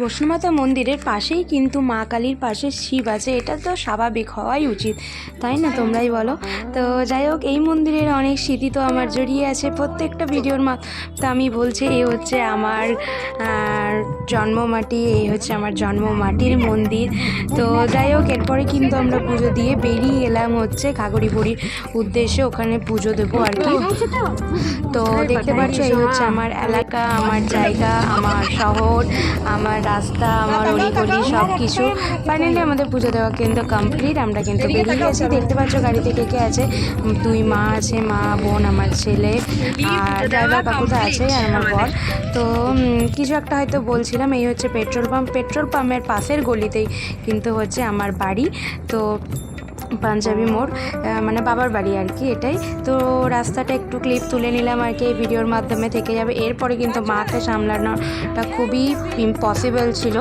বৈষ্ণমাতা মন্দিরের পাশেই কিন্তু মা কালীর পাশে শিব আছে। এটা তো স্বাভাবিক হওয়াই উচিত তাই না তোমরাই বলো? তো যাই হোক এই মন্দিরের অনেক স্মৃতি তো আমার জড়িয়ে আছে। প্রত্যেকটা ভিডিওর মা তো আমি বলছি এই হচ্ছে আমার আর, জন্মমাটি, এই হচ্ছে আমার জন্মমাটির মন্দির। তো যাই হোক, এরপরে কিন্তু আমরা পুজো দিয়ে বেরিয়ে এলাম হচ্ছে ঘাগরিপুরির উদ্দেশ্যে। ওখানে পুজো দেবো আর কি। তো দেখতে পাচ্ছ, এই হচ্ছে আমার এলাকা, আমার জায়গা, আমার শহর, আমার রাস্তা, আমার অলিগলি সব কিছু ফাইনালি আমাদের পুজো দেওয়া কিন্তু কমপ্লিট আমরা কিন্তু বেরিয়ে গেছি। দেখতে পাচ্ছ, গাড়িতে কে কে আছে? দুই মা আছে, মা, বোন, আমার ছেলে, আর ড্রাইভার কাকুটা আছে আর আমার বর। তো কিছু একটা হয়তো বলছিলাম এই হচ্ছে পেট্রোল পাম্প। পেট্রোল পাম্পের পাশের গলিতেই কিন্তু হচ্ছে আমার বাড়ি। তো পাঞ্জাবি মোড় মানে বাবার বাড়ি আর কি এটাই। তো রাস্তাটা একটু ক্লিপ তুলে নিলাম আর কি, এই ভিডিওর মাধ্যমে থেকে যাবে। এরপরে কিন্তু মাকে সামলানোটা খুবই ইম্পসিবল ছিল।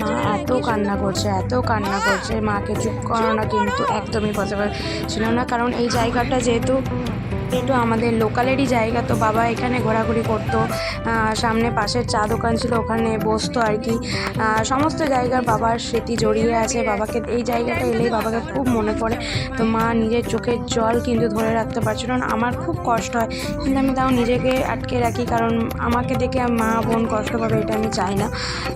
মা এত কান্না করছে, এত কান্না করছে। মাকে চুপ করানো কিন্তু একদমই পসিবল ছিল না। কারণ এই জায়গাটা যেহেতু একটু আমাদের লোকালেরই জায়গা, তো বাবা এখানে ঘোরাঘুরি করতো। সামনে পাশের চা দোকান ছিল, ওখানে বসতো আর কি। সমস্ত জায়গার বাবার স্মৃতি জড়িয়ে আছে। বাবাকে এই জায়গাটা এলেই বাবাকে খুব মনে পড়ে। তো মা নিজের চোখের জল কিন্তু ধরে রাখতে পারছিল না। আমার খুব কষ্ট হয়। কিন্তু আমি তাও নিজেকে আটকে রাখি, কারণ আমাকে দেখে মা, বোন কষ্ট পাবে এটা আমি চাই না।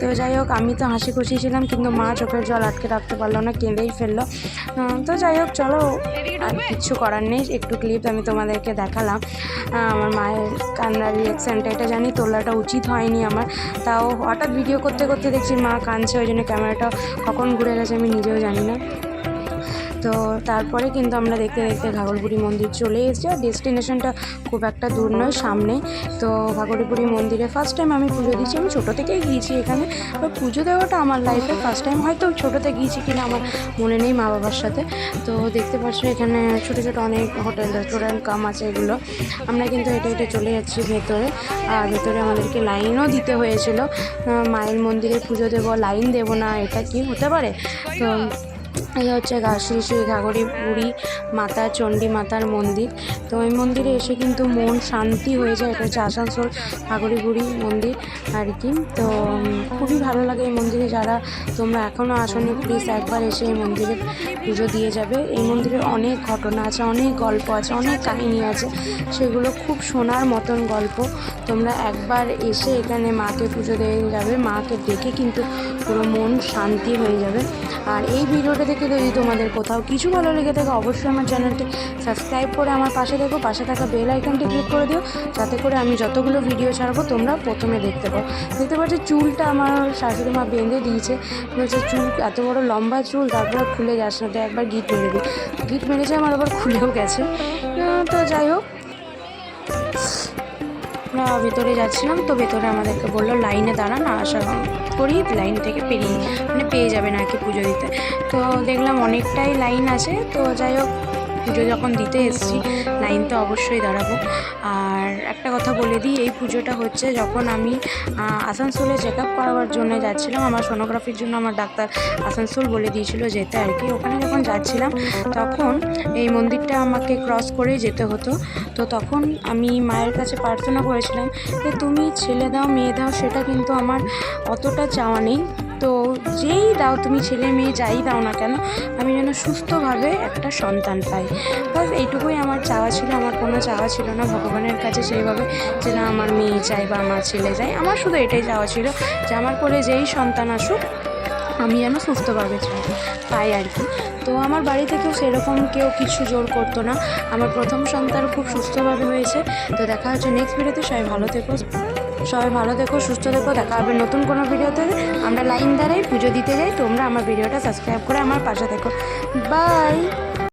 তো যাই হোক, আমি তো হাসি খুশি ছিলাম, কিন্তু মা চোখের জল আটকে রাখতে পারল না, কেঁদেই ফেলল। তো যাই হোক, চলো, আর কিচ্ছু করার নেই। একটু ক্লিপ আমি তোমাদেরকে দেখালাম। আমার মায়ের কান্নার রিয়াকশানটা এটা জানি তোলাটা উচিত হয়নি আমার। তাও হঠাৎ ভিডিও করতে করতে দেখছি মা কাঁদছে, ওই জন্য ক্যামেরাটা কখন ঘুরে গেছে আমি নিজেও জানি না। তো তারপরে কিন্তু আমরা দেখতে দেখতে ঘাগরপুরি মন্দির চলে এসেছি। আর ডেস্টিনেশনটা খুব একটা দূর নয়, সামনে। তো ঘাগরপুরি মন্দিরে ফার্স্ট টাইম আমি পুজো দিয়েছি। আমি ছোটো থেকেই গিয়েছি এখানে। তো পুজো দেওয়াটা আমার লাইফে ফার্স্ট টাইম হয়তো ছোটোতে গিয়েছি কিনা আমার মনে নেই মা বাবার সাথে। তো দেখতে পাচ্ছ এখানে ছোটো ছোটো অনেক হোটেল রেস্টুরেন্ট কাম আছে এগুলো। আমরা কিন্তু হেঁটে হেঁটে চলে যাচ্ছি ভেতরে। আর ভেতরে আমাদেরকে লাইনও দিতে হয়েছিল। মায়ের মন্দিরে পুজো দেবো লাইন দেবো না, এটা কি হতে পারে? তো এই হচ্ছে শ্রী শ্রী ঘাগরি বুড়ি মাতা, চণ্ডী মাতার মন্দির। তো এই মন্দিরে এসে কিন্তু মন শান্তি হয়ে যায়। এটা হচ্ছে আসানসোল ঘাগরি বুড়ি মন্দির আর কি। তো খুবই ভালো লাগে এই মন্দিরে যারা। তোমরা এখনও আসনি প্লিজ একবার এসে এই মন্দিরে পুজো দিয়ে যাবে। এই মন্দিরে অনেক ঘটনা আছে, অনেক গল্প আছে, অনেক কাহিনী আছে। সেগুলো খুব শোনার মতন গল্প। তোমরা একবার এসে এখানে মাকে পুজো দিয়ে যাবে। মাকে দেখে কিন্তু পুরো মন শান্তি হয়ে যাবে। আর এই ভিডিওটা দেখে যদি তোমাদের কোথাও কিছু ভালো লেগে থাকে, অবশ্যই আমার চ্যানেলটি সাবস্ক্রাইব করে আমার পাশে দেখো পাশে থাকা বেল আইকনটি ক্লিক করে দিও, যাতে করে আমি যতগুলো ভিডিও ছাড়বো তোমরা প্রথমে দেখতে পাও। দেখতে পাচ্ছ চুলটা আমার শাশুড়ি মা বেঁধে দিয়েছে। বলছে চুল এত বড় লম্বা চুল, তারপর খুলে যাস না তো একবার গিট মেরে দিই। গিট মেরেছে আমার আবার খুলেও গেছে। তো যাই হোক। আমরা ভেতরে যাচ্ছিলাম তো ভেতরে আমাদেরকে বলল, লাইনে দাঁড়ান আসা করি, লাইন থেকে পেরিয়ে মানে পেয়ে যাবেন আর কি পুজো দিতে। তো দেখলাম অনেকটাই লাইন আছে, তো যাই হোক পুজো যখন দিতে এসেছি লাইন তো অবশ্যই দাঁড়াবো। আর একটা কথা বলে দিই, এই পুজোটা হচ্ছে যখন আমি আসানসোলে চেক আপ করাবার জন্য যাচ্ছিলাম, আমার সোনোগ্রাফির জন্য আমার ডাক্তার আসানসোল বলে দিয়েছিল যেতে আর কি। ওখানে যখন যাচ্ছিলাম, তখন এই মন্দিরটা আমাকে ক্রস করে যেতে হতো। তো তখন আমি মায়ের কাছে প্রার্থনা করেছিলাম যে, তুমি ছেলে দাও, মেয়ে দাও, সেটা কিন্তু আমার অতটা চাওয়া নেই। তো যেই দাও তুমি ছেলে মেয়ে, যাই দাও না কেন, আমি যেন সুস্থভাবে একটা সন্তান পাই। বাস এইটুকুই আমার চাওয়া ছিল, আমার কোনো চাওয়া ছিল না। ভগবানের কাছে সেইভাবে যে না, আমার মেয়ে চাই বা আমার ছেলে চাই, আমার শুধু এটাই চাওয়া ছিল যে আমার কোলে যেই সন্তান আসুক, আমি যেন সুস্থভাবে চাই, পাই আর কি। তো আমার বাড়ি থেকেও সেরকম কেউ কিছু জোর করতো না। আমার প্রথম সন্তান খুব সুস্থভাবে হয়েছে। তো দেখা হচ্ছে নেক্সট ভিডিওতে সবাই ভালো থেকো। সবাই ভালো থেকো, সুস্থ থেকো, দেখা হবে নতুন কোনো ভিডিওতে। আমরা লাইন দ্বারাই পুজো দিতে যাই, তোমরা আমার ভিডিওটা সাবস্ক্রাইব করে আমার পাশে থেকো। বাই